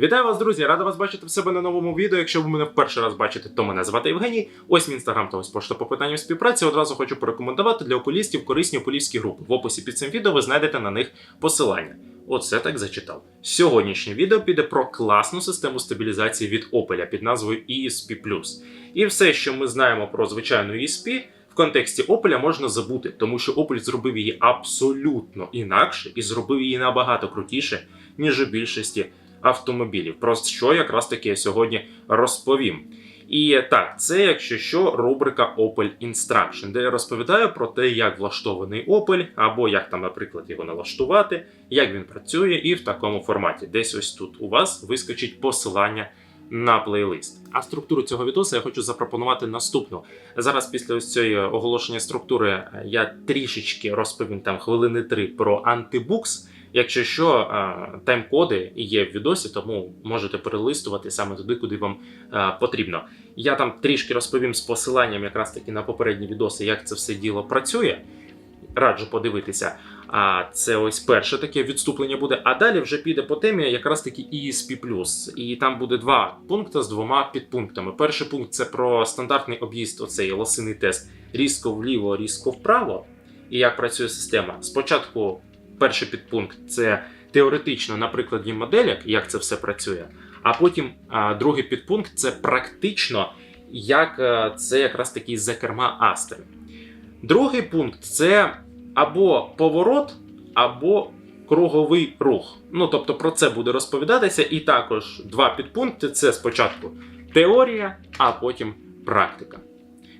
Вітаю вас, друзі! Рада вас бачити в себе на новому відео. Якщо ви мене в перший раз бачите, то мене звати Євгеній. Ось мій інстаграм та ось пошта по питанням співпраці. Одразу хочу порекомендувати для окулістів корисні окулістські групи. В описі під цим відео ви знайдете на них посилання. Оце так зачитав. Сьогоднішнє відео піде про класну систему стабілізації від Opel під назвою ESP+. І все, що ми знаємо про звичайну ESP, в контексті Opel можна забути, тому що Opel зробив її абсолютно інакше і зробив її набагато крутіше, ніж у більшості автомобілів. Про що якраз таки я сьогодні розповім. І так, це, якщо що, рубрика Opel Instruction, де я розповідаю про те, як влаштований Opel, або як там, наприклад, його налаштувати, як він працює, і в такому форматі. Десь ось тут у вас вискочить посилання на плейлист. А структуру цього відео я хочу запропонувати наступну. Зараз, після ось цієї оголошення структури, я трішечки розповім там хвилини три про антибукс. Якщо що, е, тайм-коди є в відосі, тому можете перелистувати саме туди, куди вам е, потрібно. Я там трішки розповім з посиланням якраз таки на попередні відоси, як це все діло працює. Раджу подивитися. А це ось перше таке відступлення буде. А далі вже піде по темі якраз таки ESP+. І там буде два пункти з двома підпунктами. Перший пункт це про стандартний об'їзд, оцей лосиний тест різко вліво, різко вправо. І як працює система. Спочатку перший підпункт це теоретично на прикладі моделек, як це все працює. А потім а, другий підпункт це практично, як а, це якраз таки за керма Астри. Другий пункт це або поворот, або круговий рух. Ну тобто про це буде розповідатися. І також два підпункти: це спочатку теорія, а потім практика.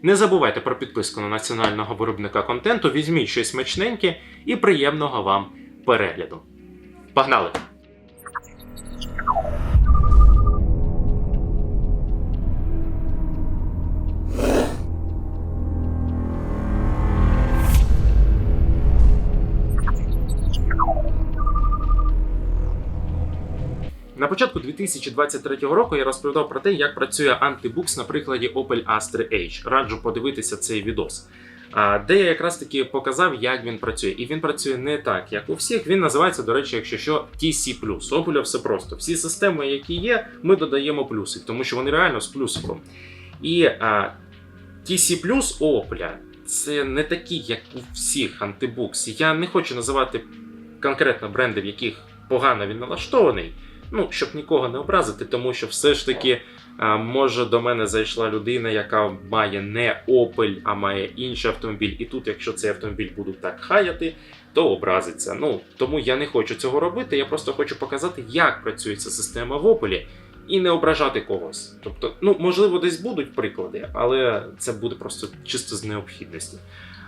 Не забувайте про підписку на національного виробника контенту, візьміть щось смачненьке і приємного вам перегляду. Погнали! На початку 2023 року я розповідав про те, як працює антибукс на прикладі Opel Astra H. Раджу подивитися цей відос. Де я якраз таки показав, як він працює. І він працює не так, як у всіх. Він називається, до речі, якщо що, TC+. Opel все просто. Всі системи, які є, ми додаємо плюсик, тому що вони реально з плюсиком. І а, TC Opel це не такі, як у всіх антибукс. Я не хочу називати конкретно бренди, в яких погано він налаштований. Ну, щоб нікого не образити, тому що все ж таки, може, до мене зайшла людина, яка має не Opel, а має інший автомобіль. І тут, якщо цей автомобіль будуть так хаяти, то образиться. Ну тому я не хочу цього робити. Я просто хочу показати, як працює ця система в Opel і не ображати когось. Тобто, ну можливо, десь будуть приклади, але це буде просто чисто з необхідності.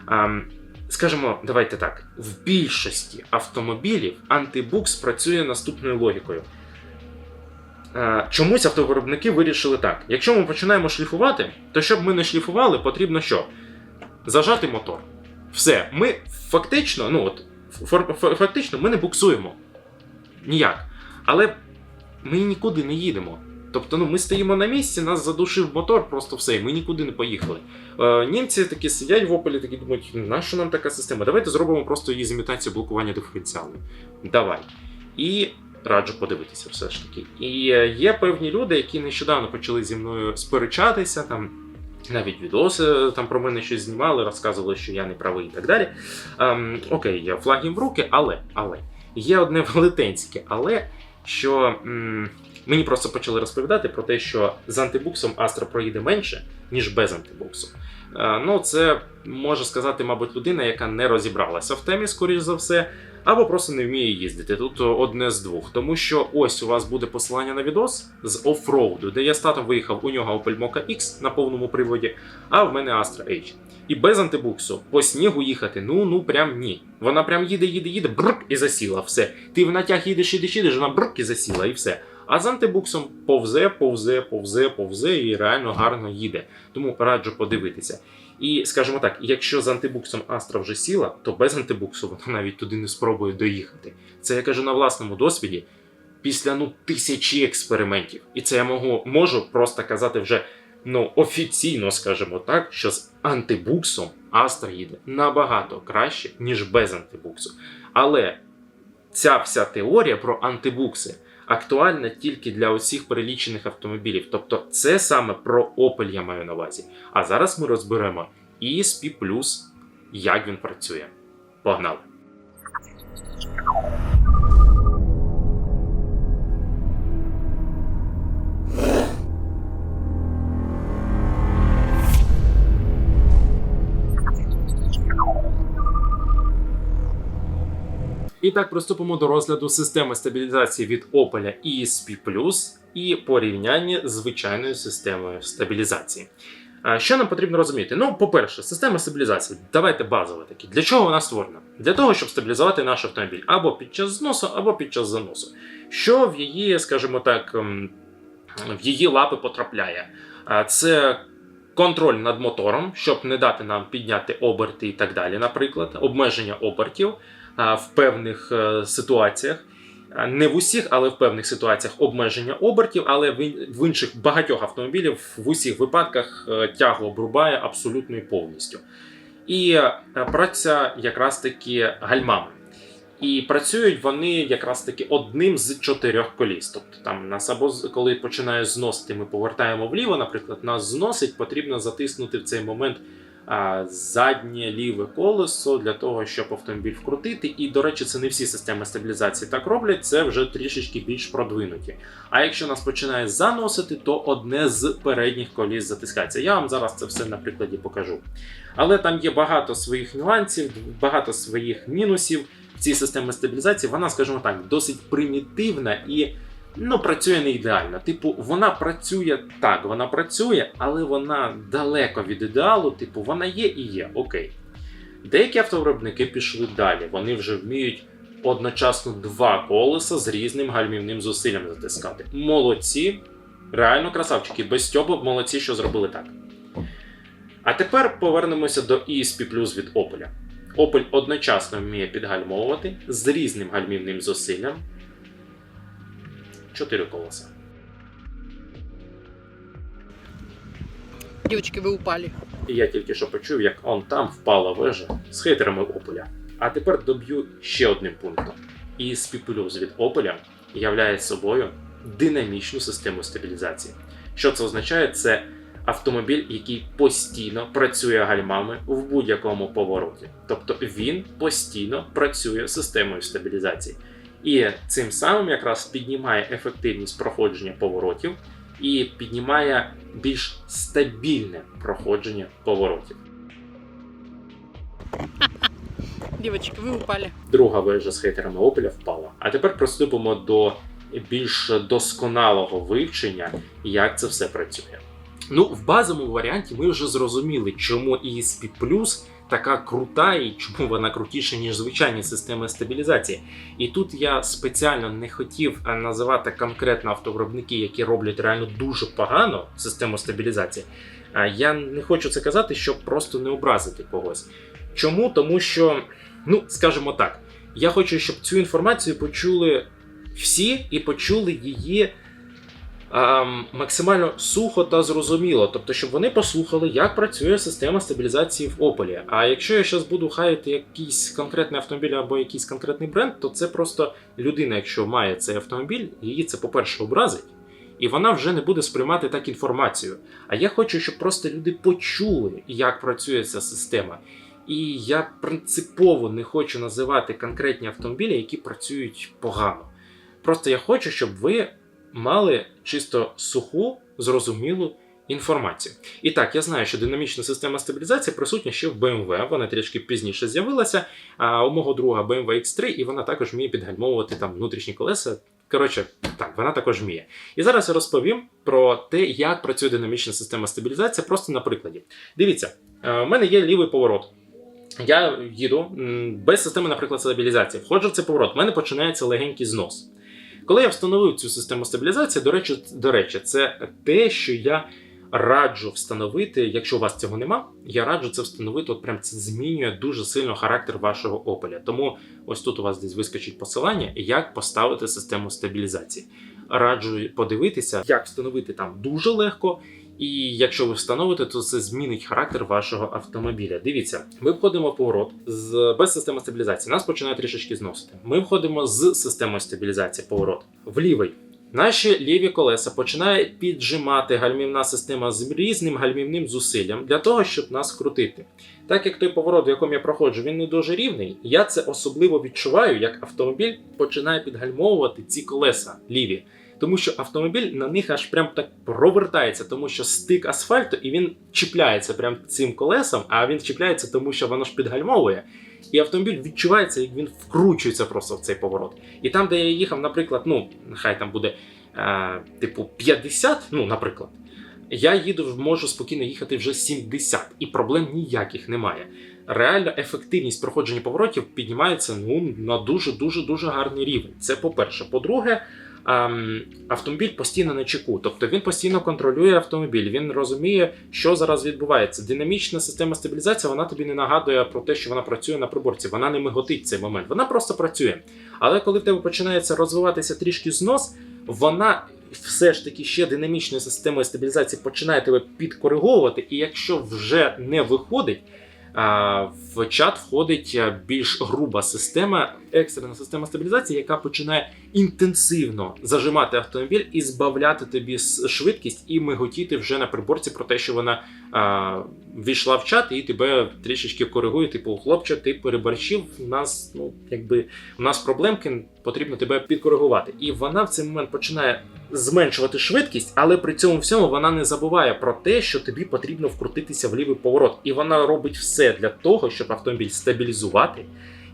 А, Скажімо, давайте так: в більшості автомобілів антибукс працює наступною логікою. Е, Чомусь автовиробники вирішили так: якщо ми починаємо шліфувати, то щоб ми не шліфували, потрібно що? Зажати мотор. Все, ми фактично, ну от, фактично ми не буксуємо. Ніяк. Але ми нікуди не їдемо. Тобто, ну, ми стоїмо на місці, нас задушив мотор, просто все, і ми нікуди не поїхали. Е, німці такі сидять в опелі, такі думають, нащо нам така система? Давайте зробимо просто її з імітацією блокування диференціалу. Давай. І раджу подивитися все ж таки. І е, є певні люди, які нещодавно почали зі мною сперечатися, там навіть відоси там про мене щось знімали, розказували, що я не правий і так далі. Ем, окей, я флаг їм в руки, але, але є одне велетенське, але що м, мені просто почали розповідати про те, що з антибуксом Astra проїде менше, ніж без антибуксу. Е, ну, це може сказати, мабуть, людина, яка не розібралася в темі, скоріш за все, або просто не вміє їздити. Тут одне з двох. Тому що ось у вас буде посилання на відос з офроуду, де я з татом виїхав у нього Opel Mokka X на повному приводі, а в мене Astra H. І без антибуксу по снігу їхати, ну ну прям ні. Вона прям їде, їде, їде, брк і засіла. Все. Ти в натяг їдеш, їдеш, їдеш, вона брк і засіла, і все. А з антибуксом повзе, повзе, повзе, повзе і реально гарно їде. Тому раджу подивитися. І скажімо так, якщо з антибуксом Астра вже сіла, то без антибуксу вона навіть туди не спробує доїхати. Це я кажу на власному досвіді після ну тисячі експериментів. І це я можу, можу просто казати вже ну офіційно, скажімо так, що з антибуксом Астра їде набагато краще, ніж без антибуксу. Але ця вся теорія про антибукси актуальна тільки для усіх перелічених автомобілів. Тобто, це саме про Opel я маю на увазі. А зараз ми розберемо ESP як він працює. Погнали! І так приступимо до розгляду системи стабілізації від Opel ESP і порівняння з звичайною системою стабілізації. Що нам потрібно розуміти? Ну, по-перше, система стабілізації. Давайте базово такі. Для чого вона створена? Для того, щоб стабілізувати наш автомобіль або під час зносу, або під час заносу. Що в її, скажімо так, ем, в її лапи потрапляє? Це контроль над мотором, щоб не дати нам підняти оберти і так далі, наприклад, обмеження обертів в певних е, ситуаціях. Не в усіх, але в певних ситуаціях обмеження обертів, але в інших багатьох автомобілів в усіх випадках е, тягло обрубає абсолютно і повністю. І е, праця якраз таки гальмами. І працюють вони якраз таки одним з чотирьох коліс. Тобто там нас або коли починає зносити, ми повертаємо вліво, наприклад, нас зносить, потрібно затиснути в цей момент заднє ліве колесо для того, щоб автомобіль вкрутити. І, до речі, це не всі системи стабілізації так роблять, це вже трішечки більш продвинуті. А якщо нас починає заносити, то одне з передніх коліс затискається. Я вам зараз це все на прикладі покажу. Але там є багато своїх нюансів, багато своїх мінусів в цій системі стабілізації. Вона, скажімо так, досить примітивна і ну, працює не ідеально. Типу, вона працює так, вона працює, але вона далеко від ідеалу. Типу, вона є і є, окей. Деякі автовиробники пішли далі. Вони вже вміють одночасно два колеса з різним гальмівним зусиллям затискати. Молодці, реально красавчики, без стьобу молодці, що зробили так. А тепер повернемося до ESP Plus від Opel. Opel одночасно вміє підгальмовувати з різним гальмівним зусиллям. Чотири колеса. Девочки, вы упали. І я тільки що почув, як он там впала вежа з хейтерами Опеля. А тепер доб'ю ще одним пунктом. ESP Plus від Opel являє собою динамічну систему стабілізації. Що це означає? Це автомобіль, який постійно працює гальмами в будь-якому повороті. Тобто він постійно працює системою стабілізації. І цим самим якраз піднімає ефективність проходження поворотів і піднімає більш стабільне проходження поворотів. Девочки, вы упали. Друга вежа з хейтерами Opel впала. А тепер приступимо до більш досконалого вивчення, як це все працює. Ну, в базовому варіанті ми вже зрозуміли, чому ESP Plus така крута і чому вона крутіша, ніж звичайні системи стабілізації. І тут я спеціально не хотів е, називати конкретно автовиробники, які роблять реально дуже погано систему стабілізації. Я не хочу це казати, щоб просто не образити когось. Чому? Тому що, ну, скажімо так, я хочу, щоб цю інформацію почули всі і почули її максимально сухо та зрозуміло. Тобто, щоб вони послухали, як працює система стабілізації в Opel. А якщо я зараз буду хаяти якийсь конкретний автомобіль або якийсь конкретний бренд, то це просто людина, якщо має цей автомобіль, її це, по-перше, образить. І вона вже не буде сприймати так інформацію. А я хочу, щоб просто люди почули, як працює ця система. І я принципово не хочу називати конкретні автомобілі, які працюють погано. Просто я хочу, щоб ви мали чисто суху, зрозумілу інформацію. І так, я знаю, що динамічна система стабілізації присутня ще в BMW, вона трішки пізніше з'явилася. А у мого друга BMW X3, і вона також вміє підгальмовувати там внутрішні колеса. Коротше, так, вона також вміє. І зараз я розповім про те, як працює динамічна система стабілізації, просто на прикладі. Дивіться, е, у мене є лівий поворот. Я їду без системи, наприклад, стабілізації. Входжу в цей поворот, в мене починається легенький знос. Коли я встановив цю систему стабілізації, до речі, до речі, це те, що я раджу встановити, якщо у вас цього нема, я раджу це встановити. От прям це змінює дуже сильно характер вашого опеля. Тому ось тут у вас десь вискочить посилання, як поставити систему стабілізації. Раджу подивитися, як встановити там дуже легко, І якщо ви встановите, то це змінить характер вашого автомобіля. Дивіться, ми входимо в поворот з без системи стабілізації. Нас починає трішечки зносити. Ми входимо з системою стабілізації поворот в лівий. Наші ліві колеса починає піджимати гальмівна система з різним гальмівним зусиллям для того, щоб нас крутити. Так як той поворот, в якому я проходжу, він не дуже рівний, я це особливо відчуваю, як автомобіль починає підгальмовувати ці колеса ліві. Тому що автомобіль на них аж прям так провертається, тому що стик асфальту і він чіпляється прям цим колесом, а він чіпляється, тому що воно ж підгальмовує. І автомобіль відчувається, як він вкручується просто в цей поворот. І там, де я їхав, наприклад, ну, нехай там буде е, типу 50, ну, наприклад, я їду, можу спокійно їхати вже 70, і проблем ніяких немає. Реально ефективність проходження поворотів піднімається ну, на дуже дуже дуже гарний рівень. Це по-перше. По-друге, автомобіль постійно на чеку, тобто він постійно контролює автомобіль, він розуміє, що зараз відбувається. Динамічна система стабілізації вона тобі не нагадує про те, що вона працює на приборці, вона не миготить цей момент, вона просто працює. Але коли в тебе починається розвиватися трішки знос, вона все ж таки ще динамічною системою стабілізації починає тебе підкориговувати, і якщо вже не виходить. В чат входить більш груба система, екстрена система стабілізації, яка починає інтенсивно зажимати автомобіль і збавляти тобі швидкість і миготіти вже на приборці про те, що вона війшла в чат і тебе трішечки коригує. Типу, хлопче, ти переборщив. У нас ну якби у нас проблемки, потрібно тебе підкоригувати. І вона в цей момент починає зменшувати швидкість, але при цьому всьому вона не забуває про те, що тобі потрібно вкрутитися в лівий поворот. І вона робить все для того, щоб автомобіль стабілізувати.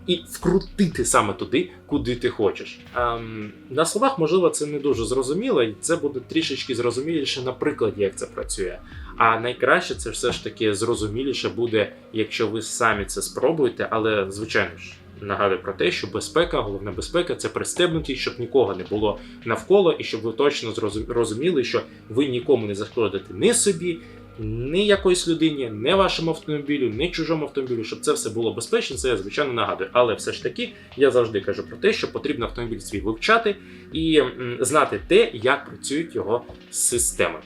І вкрутити саме туди, куди ти хочеш. Ем, на словах, можливо, це не дуже зрозуміло, і це буде трішечки зрозуміліше на прикладі, як це працює. А найкраще це все ж таки зрозуміліше буде, якщо ви самі це спробуєте, але звичайно ж. Нагадую про те, що безпека, головна безпека це пристебнутість, щоб нікого не було навколо, і щоб ви точно розуміли, що ви нікому не зашкодите ні собі, ні якоїсь людині, ні вашому автомобілю, ні чужому автомобілю, щоб це все було безпечно, це я звичайно нагадую. Але все ж таки я завжди кажу про те, що потрібно автомобіль свій вивчати і знати те, як працюють його системи.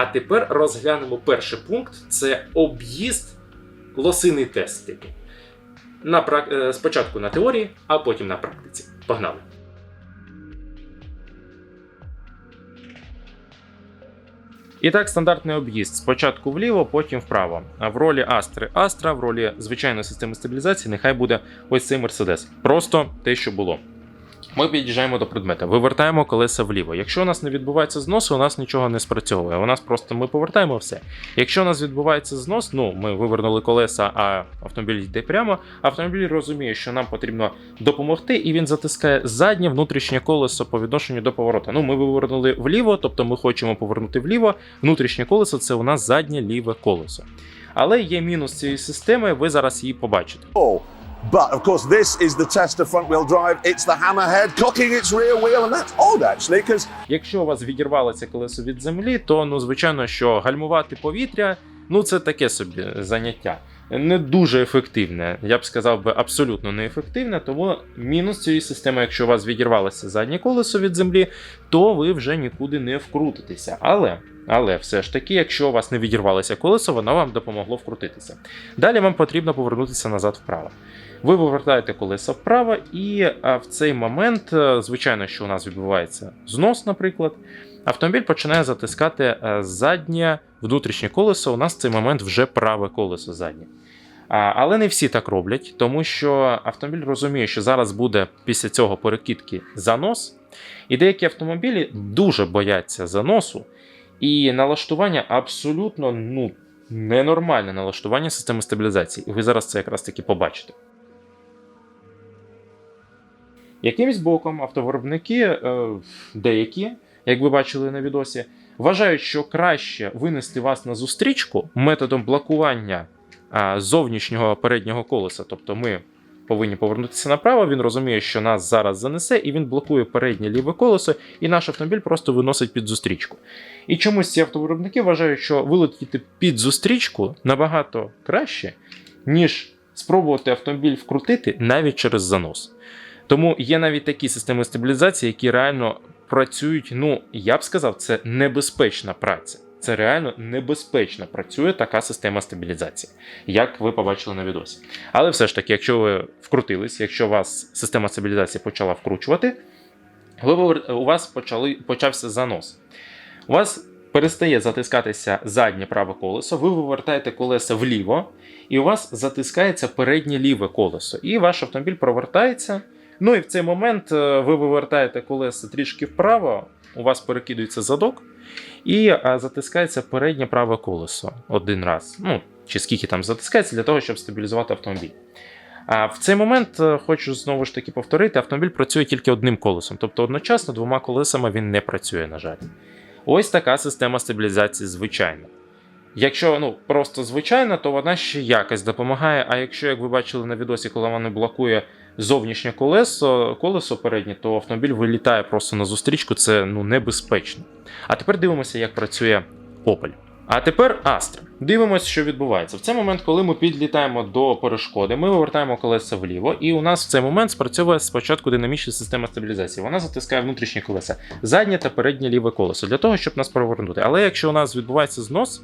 А тепер розглянемо перший пункт: це об'їзд лосиний тест. Типу. На е, Спочатку на теорії, а потім на практиці. Погнали. І так, стандартний об'їзд. Спочатку вліво, потім вправо. А в ролі Астри Астра, в ролі звичайної системи стабілізації, нехай буде ось цей Мерседес. Просто те, що було. Ми під'їжджаємо до предмета, вивертаємо колеса вліво. Якщо у нас не відбувається знос, у нас нічого не спрацьовує. У нас просто ми повертаємо все. Якщо у нас відбувається знос, ну ми вивернули колеса, а автомобіль йде прямо. Автомобіль розуміє, що нам потрібно допомогти, і він затискає заднє внутрішнє колесо по відношенню до поворота. Ну, ми вивернули вліво, тобто ми хочемо повернути вліво. Внутрішнє колесо це у нас заднє ліве колесо. Але є мінус цієї системи, ви зараз її побачите. But of course, this is the Tesla front wheel drive. It's the hammerhead cocking its rear wheel, and that's odd actually, because Якщо у вас відірвалося колесо від землі, то ну звичайно, що гальмувати повітря ну це таке собі заняття. Не дуже ефективне, я б сказав би абсолютно неефективне. Тому мінус цієї системи, якщо у вас відірвалося заднє колесо від землі, то ви вже нікуди не вкрутитеся. Але, але все ж таки, якщо у вас не відірвалося колесо, воно вам допомогло вкрутитися. Далі вам потрібно повернутися назад вправо. Ви вивертаєте колеса вправо, і в цей момент, е, звичайно, що у нас відбувається знос, наприклад, автомобіль починає затискати е, заднє внутрішнє колесо. У нас в цей момент вже праве колесо заднє. Але не всі так роблять, тому що автомобіль розуміє, що зараз буде після цього перекидки занос, і деякі автомобілі дуже бояться заносу, і налаштування абсолютно ну, ненормальне налаштування системи стабілізації. І ви зараз це якраз таки побачите. Якимсь боком автовиробники, е, деякі, як ви бачили на відосі, вважають, що краще винести вас на зустрічку методом блокування зовнішнього переднього колеса. Тобто ми повинні повернутися направо. Він розуміє, що нас зараз занесе, і він блокує переднє ліве колесо, і наш автомобіль просто виносить під зустрічку. І чомусь ці автовиробники вважають, що вилетіти під зустрічку набагато краще, ніж спробувати автомобіль вкрутити навіть через занос. Тому є навіть такі системи стабілізації, які реально працюють. Ну я б сказав, це небезпечна праця. це реально небезпечно працює така система стабілізації, як ви побачили на відосі. Але все ж таки, якщо ви вкрутились, якщо вас система стабілізації почала вкручувати, ви, у вас почали, почався занос. У вас перестає затискатися заднє праве колесо, ви вивертаєте колеса вліво, і у вас затискається переднє ліве колесо. І ваш автомобіль провертається. Ну і в цей момент е, ви вивертаєте колеса трішки вправо, у вас перекидується задок, і е, затискається переднє праве колесо один раз. Ну, чи скільки там затискається, для того, щоб стабілізувати автомобіль. А в цей момент е, хочу знову ж таки повторити: автомобіль працює тільки одним колесом, тобто одночасно двома колесами він не працює, на жаль. Ось така система стабілізації звичайна. Якщо ну, просто звичайна, то вона ще якось допомагає. А якщо, як ви бачили на відосі, коли вона блокує зовнішнє колесо, колесо переднє, то автомобіль вилітає просто на зустрічку, це ну, небезпечно. А тепер дивимося, як працює Opel. А тепер Astra. Дивимося, що відбувається. В цей момент, коли ми підлітаємо до перешкоди, ми вивертаємо колеса вліво, і у нас в цей момент спрацьовує спочатку динамічна система стабілізації. Вона затискає внутрішні колеса, заднє та переднє ліве колесо для того, щоб нас провернути. Але якщо у нас відбувається знос,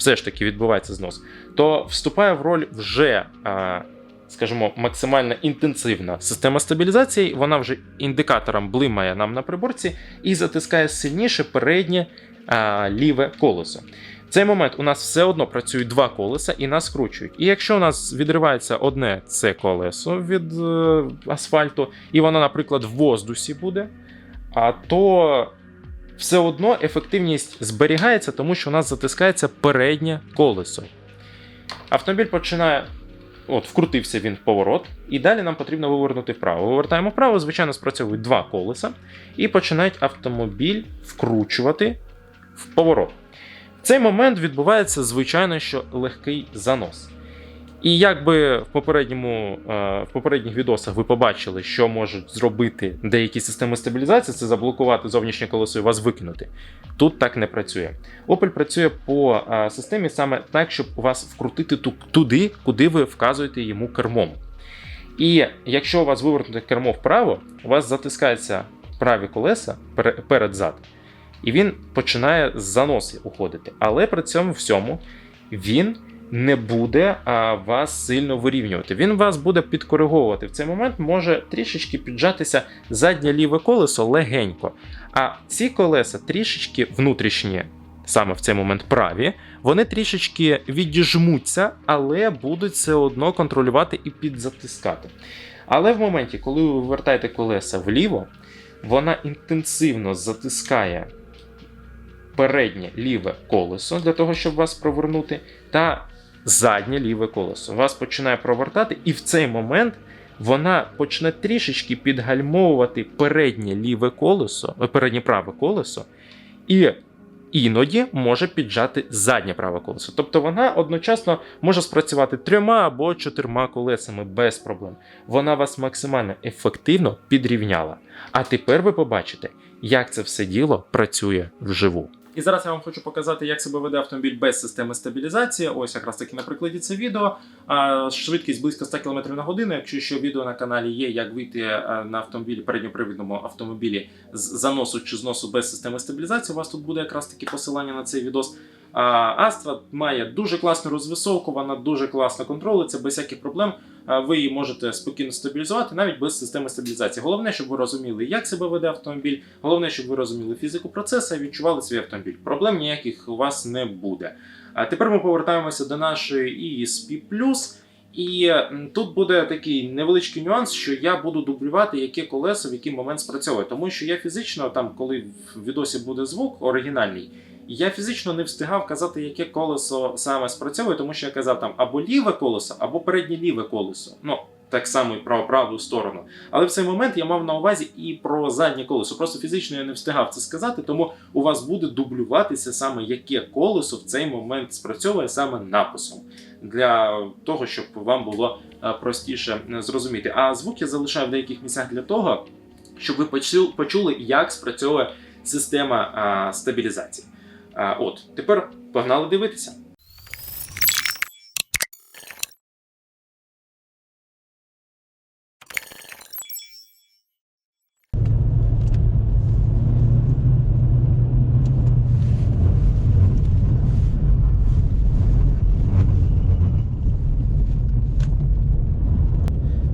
все ж таки відбувається знос, то вступає в роль вже. Скажімо, максимально інтенсивна система стабілізації, вона вже індикатором блимає нам на приборці і затискає сильніше переднє ліве колесо. В цей момент у нас все одно працюють два колеса і нас скручують. І якщо у нас відривається одне це колесо від е, асфальту, і воно, наприклад, в воздусі буде, а то все одно ефективність зберігається, тому що у нас затискається переднє колесо. Автомобіль починає. От, вкрутився він в поворот, і далі нам потрібно вивернути вправо. Вивертаємо вправо, звичайно, спрацьовують два колеса, і починають автомобіль вкручувати в поворот. В цей момент відбувається, звичайно, що легкий занос. І якби в попередньому, е, в попередніх відосах ви побачили, що можуть зробити деякі системи стабілізації, це заблокувати зовнішнє колесо і вас викинути. Тут так не працює. Opel працює по е, системі саме так, щоб вас вкрутити туди, куди ви вказуєте йому кермом. І якщо у вас вивернуте кермо вправо, у вас затискаються праві колеса перед-зад, і він починає з заноси уходити. Але при цьому всьому він не буде вас сильно вирівнювати. Він вас буде підкориговувати. В цей момент може трішечки піджатися заднє ліве колесо легенько. А ці колеса трішечки внутрішні, саме в цей момент праві, вони трішечки відіжмуться, але будуть все одно контролювати і підзатискати. Але в моменті, коли ви вивертаєте колеса вліво, вона інтенсивно затискає переднє ліве колесо для того, щоб вас провернути, та заднє ліве колесо. Вас починає провертати, і в цей момент вона почне трішечки підгальмовувати переднє ліве колесо, е, переднє праве колесо, і іноді може піджати заднє праве колесо. Тобто вона одночасно може спрацювати трьома або чотирма колесами без проблем. Вона вас максимально ефективно підрівняла. А тепер ви побачите, як це все діло працює вживу. І зараз я вам хочу показати, як себе веде автомобіль без системи стабілізації. Ось якраз таки на прикладі це відео. Швидкість близько 100 км на годину. Якщо що відео на каналі є, як вийти на автомобілі, передньопривідному автомобілі з заносу чи зносу без системи стабілізації, у вас тут буде якраз таки посилання на цей відос. А Astra має дуже класну розвисовку, вона дуже класно контролюється, без всяких проблем. Ви її можете спокійно стабілізувати навіть без системи стабілізації. Головне, щоб ви розуміли, як себе веде автомобіль. Головне, щоб ви розуміли фізику процесу і відчували свій автомобіль. Проблем ніяких у вас не буде. А тепер ми повертаємося до нашої ESP+. І тут буде такий невеличкий нюанс, що я буду дублювати, яке колесо в який момент спрацьовує. Тому що я фізично, там, коли в відосі буде звук оригінальний, я фізично не встигав казати, яке колесо саме спрацьовує, тому що я казав там або ліве колесо, або переднє ліве колесо. Ну, так само і про праву сторону. Але в цей момент я мав на увазі і про заднє колесо. Просто фізично я не встигав це сказати, тому у вас буде дублюватися саме яке колесо в цей момент спрацьовує саме написом. Для того, щоб вам було е, простіше е, зрозуміти. А звук я залишаю в деяких місцях для того, щоб ви почули, як спрацьовує система стабілізації. А От, тепер погнали дивитися.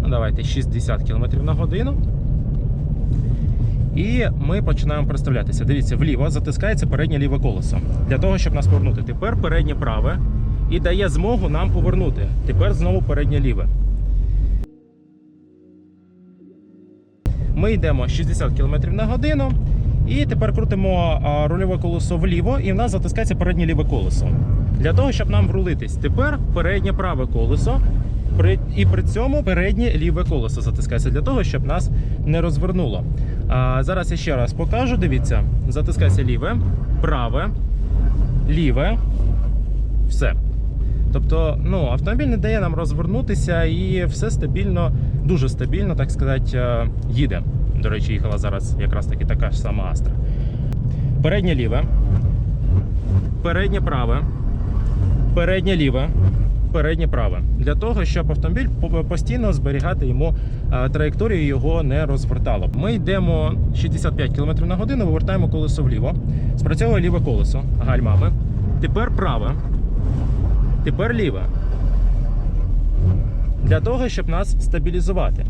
Ну, давайте 60 км на годину. І ми починаємо представлятися. Дивіться, вліво затискається переднє ліве колесо. Для того, щоб нас повернути. Тепер переднє праве і дає змогу нам повернути. Тепер знову переднє ліве. Ми йдемо 60 км на годину. І тепер крутимо рульове колесо вліво, і в нас затискається переднє ліве колесо. Для того, щоб нам врулитись, тепер переднє праве колесо. І при цьому переднє ліве колесо затискається для того, щоб нас не розвернуло. Зараз я ще раз покажу. Дивіться, затискається ліве, праве, ліве. Все. Тобто, ну, автомобіль не дає нам розвернутися і все стабільно, дуже стабільно, так сказати, е, їде. До речі, їхала зараз якраз таки така ж сама Астра. Переднє ліве, переднє праве, переднє ліве, переднє праве. Для того, щоб автомобіль постійно зберігати йому е, траєкторію, його не розвертало. Ми йдемо 65 км на годину, вивертаємо колесо вліво, спрацьовує ліве колесо гальмами. Тепер праве. Тепер ліве. Для того, щоб нас стабілізувати.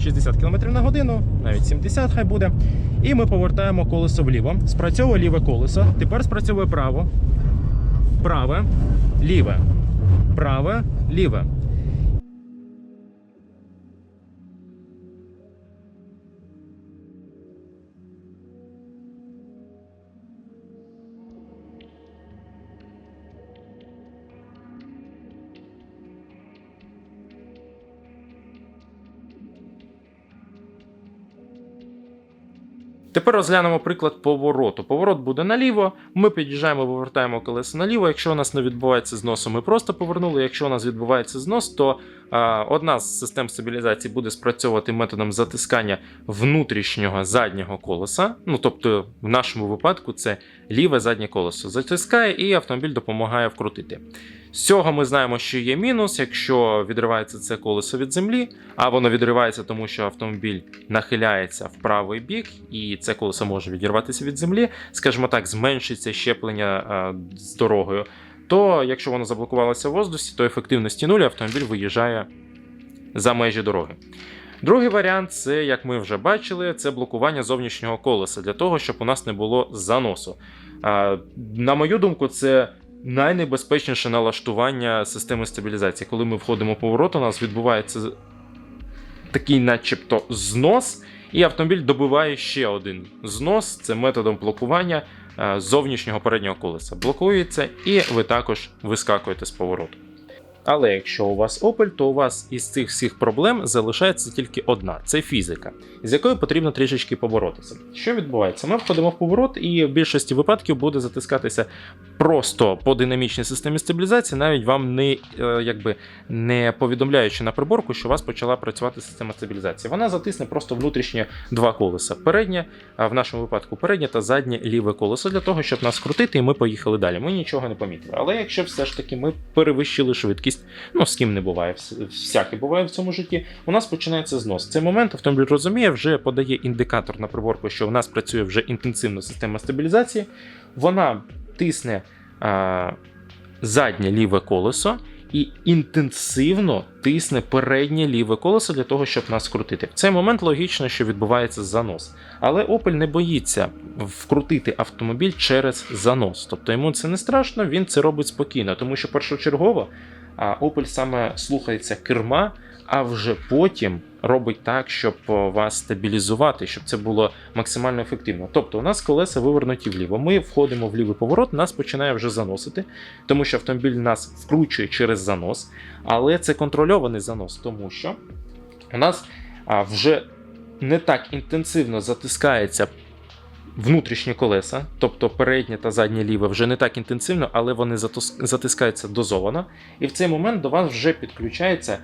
60 км на годину, навіть 70 хай буде. І ми повертаємо колесо вліво. Спрацьовує ліве колесо. Тепер спрацьовує право. Праве, ліве. Праве, ліве. Тепер розглянемо приклад повороту. Поворот буде наліво. Ми під'їжджаємо, повертаємо колесо наліво. Якщо у нас не відбувається знос, ми просто повернули. Якщо у нас відбувається знос, то одна з систем стабілізації буде спрацьовувати методом затискання внутрішнього заднього колеса. Ну тобто, в нашому випадку це ліве заднє колесо затискає, і автомобіль допомагає вкрутити. З цього ми знаємо, що є мінус, якщо відривається це колесо від землі, а воно відривається, тому що автомобіль нахиляється в правий бік, і це колесо може відірватися від землі, скажімо так, зменшиться щеплення е, з дорогою. То якщо воно заблокувалося в воздусі, то ефективності нуль автомобіль виїжджає за межі дороги. Другий варіант це, як ми вже бачили, це блокування зовнішнього колеса для того, щоб у нас не було заносу. На мою думку, це найнебезпечніше налаштування системи стабілізації. Коли ми входимо в поворот, у нас відбувається такий, начебто, знос, і автомобіль добиває ще один знос. Це методом блокування зовнішнього переднього колеса. Блокується, і ви також вискакуєте з повороту. Але якщо у вас Opel, то у вас із цих всіх проблем залишається тільки одна це фізика, з якою потрібно трішечки поборотися. Що відбувається? Ми входимо в поворот, і в більшості випадків буде затискатися просто по динамічній системі стабілізації, навіть вам не е, якби не повідомляючи на приборку, що у вас почала працювати система стабілізації. Вона затисне просто внутрішнє два колеса: переднє, а в нашому випадку переднє та заднє ліве колесо для того, щоб нас скрутити, і ми поїхали далі. Ми нічого не помітили. Але якщо все ж таки ми перевищили швидкість, ну з ким не буває, всяке буває в цьому житті. У нас починається знос. Цей момент автомобіль розуміє, вже подає індикатор на приборку, що у нас працює вже інтенсивна система стабілізації. Вона тисне а, заднє ліве колесо і інтенсивно тисне переднє ліве колесо для того, щоб нас скрутити. В цей момент логічно, що відбувається занос. Але Opel не боїться вкрутити автомобіль через занос. Тобто йому це не страшно, він це робить спокійно, тому що першочергово Opel саме слухається керма, а вже потім робить так, щоб вас стабілізувати, щоб це було максимально ефективно. Тобто, у нас колеса вивернуті вліво. Ми входимо в лівий поворот, нас починає вже заносити, тому що автомобіль нас вкручує через занос, але це контрольований занос, тому що у нас вже не так інтенсивно затискається. Внутрішні колеса, тобто переднє та заднє ліве, вже не так інтенсивно, але вони затискаються дозовано. І в цей момент до вас вже підключається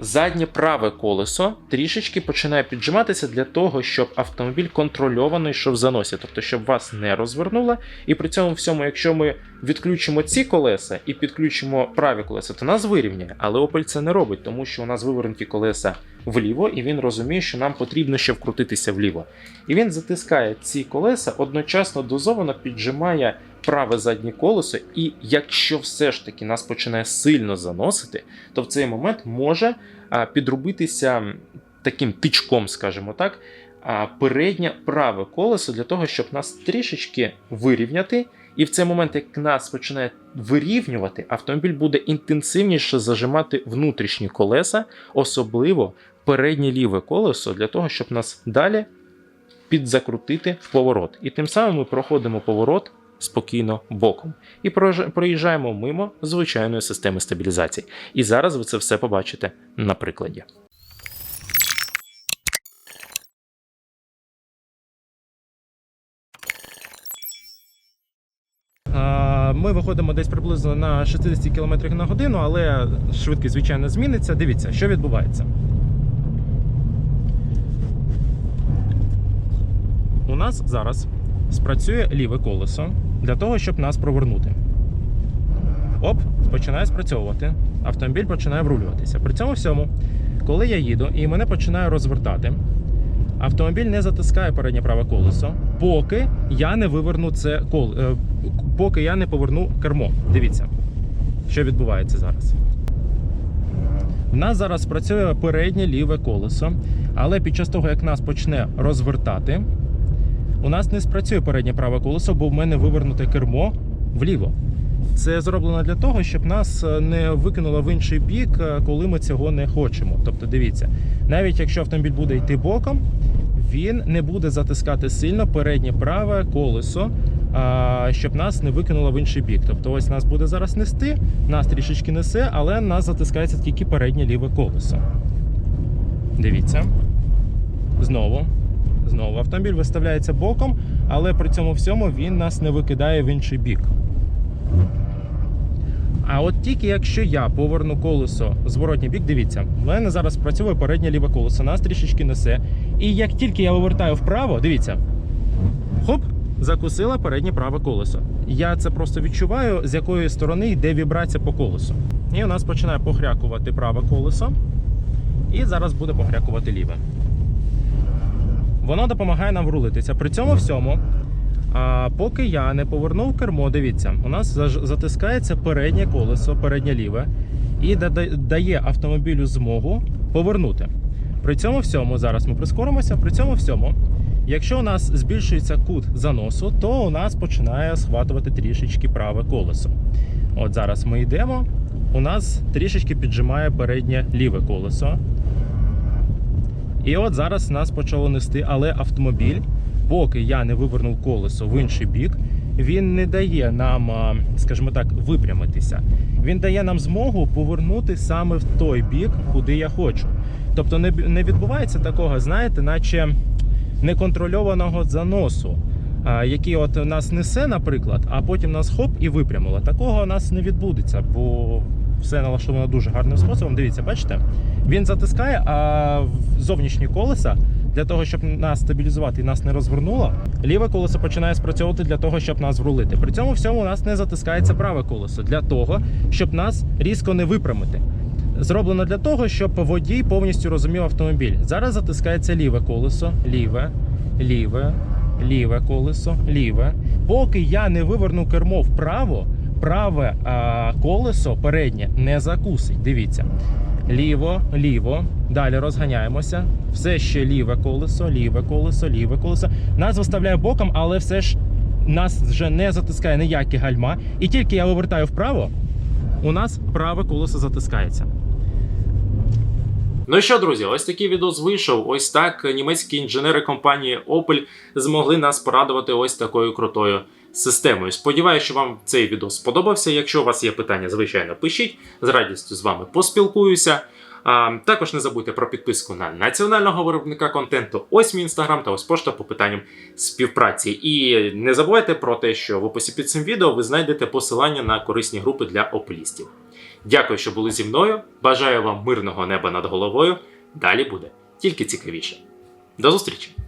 заднє праве колесо, трішечки починає піджиматися для того, щоб автомобіль контрольовано йшов в заносі, тобто щоб вас не розвернуло. І при цьому всьому, якщо ми відключимо ці колеса і підключимо праві колеса, то нас вирівняє. Але Opel це не робить, тому що у нас вивернуті колеса вліво, і він розуміє, що нам потрібно ще вкрутитися вліво. І він затискає ці колеса, одночасно дозовано піджимає праве заднє колесо, і якщо все ж таки нас починає сильно заносити, то в цей момент може підробитися таким тичком, скажімо так, переднє праве колесо для того, щоб нас трішечки вирівняти. І в цей момент, як нас починає вирівнювати, автомобіль буде інтенсивніше зажимати внутрішні колеса, особливо переднє ліве колесо, для того, щоб нас далі підзакрутити в поворот. І тим самим ми проходимо поворот спокійно боком і проїжджаємо мимо звичайної системи стабілізації. І зараз ви це все побачите на прикладі. Ми виходимо десь приблизно на 60 км на годину, але швидкість, звичайно, зміниться. Дивіться, що відбувається. У нас зараз спрацює ліве колесо для того, щоб нас провернути. Оп, починає спрацьовувати. Автомобіль починає врулюватися. При цьому всьому, коли я їду і мене починає розвертати, автомобіль не затискає переднє праве колесо, поки я не виверну це кол... е, поки я не поверну кермо. Дивіться, що відбувається зараз. У нас зараз працює переднє ліве колесо, але під час того, як нас почне розвертати, у нас не спрацює переднє праве колесо, бо в мене вивернуте кермо вліво. Це зроблено для того, щоб нас е, не викинуло в інший бік, е, коли ми цього не хочемо. Тобто, дивіться, навіть якщо автомобіль буде йти боком, він не буде затискати сильно переднє праве колесо, щоб нас не викинуло в інший бік. Тобто, ось нас буде зараз нести, нас трішечки несе, але нас затискається тільки переднє ліве колесо. Дивіться. Знову. Знову автомобіль виставляється боком, але при цьому всьому він нас не викидає в інший бік. А от тільки якщо я поверну колесо зворотній бік, дивіться, в мене зараз працює переднє ліве колесо, нас трішечки несе. І як тільки я вивертаю вправо, дивіться, хоп, закусила переднє праве колесо. Я це просто відчуваю, з якої сторони йде вібрація по колесу. І у нас починає похрякувати праве колесо, і зараз буде похрякувати ліве. Воно допомагає нам врулитися. При цьому всьому, а, поки я не повернув кермо, дивіться, у нас затискається переднє колесо, переднє ліве, і дає автомобілю змогу повернути. При цьому всьому, зараз ми прискоримося, при цьому всьому, якщо у нас збільшується кут заносу, то у нас починає схватувати трішечки праве колесо. От зараз ми йдемо, у нас трішечки піджимає переднє ліве колесо. І от зараз нас почало нести, але автомобіль, поки я не вивернув колесо в інший бік, він не дає нам, скажімо так, випрямитися. Він дає нам змогу повернути саме в той бік, куди я хочу. Тобто не, відбувається такого, знаєте, наче неконтрольованого заносу, який от нас несе, наприклад, а потім нас хоп і випрямило. Такого у нас не відбудеться, бо все налаштовано дуже гарним способом. Дивіться, бачите? Він затискає, а зовнішні колеса для того, щоб нас стабілізувати і нас не розвернуло, ліве колесо починає спрацьовувати для того, щоб нас врулити. При цьому всьому у нас не затискається праве колесо для того, щоб нас різко не випрямити. Зроблено для того, щоб водій повністю розумів автомобіль. Зараз затискається ліве колесо, ліве, ліве, ліве колесо, ліве. Поки я не виверну кермо вправо, праве колесо переднє не закусить. Дивіться. Ліво, ліво. Далі розганяємося. Все ще ліве колесо, ліве колесо, ліве колесо. Нас виставляє боком, але все ж нас вже не затискає ніякі гальма. І тільки я вивертаю вправо, у нас праве колесо затискається. Ну що, друзі, ось такий відос вийшов. Ось так німецькі інженери компанії Opel змогли нас порадувати ось такою крутою системою. Сподіваюся, що вам цей відос сподобався. Якщо у вас є питання, звичайно, пишіть. З радістю з вами поспілкуюся. А, також не забудьте про підписку на національного виробника контенту. Ось мій інстаграм та ось пошта по питанням співпраці. І не забувайте про те, що в описі під цим відео ви знайдете посилання на корисні групи для опелістів. Дякую, що були зі мною. Бажаю вам мирного неба над головою. Далі буде тільки цікавіше. До зустрічі!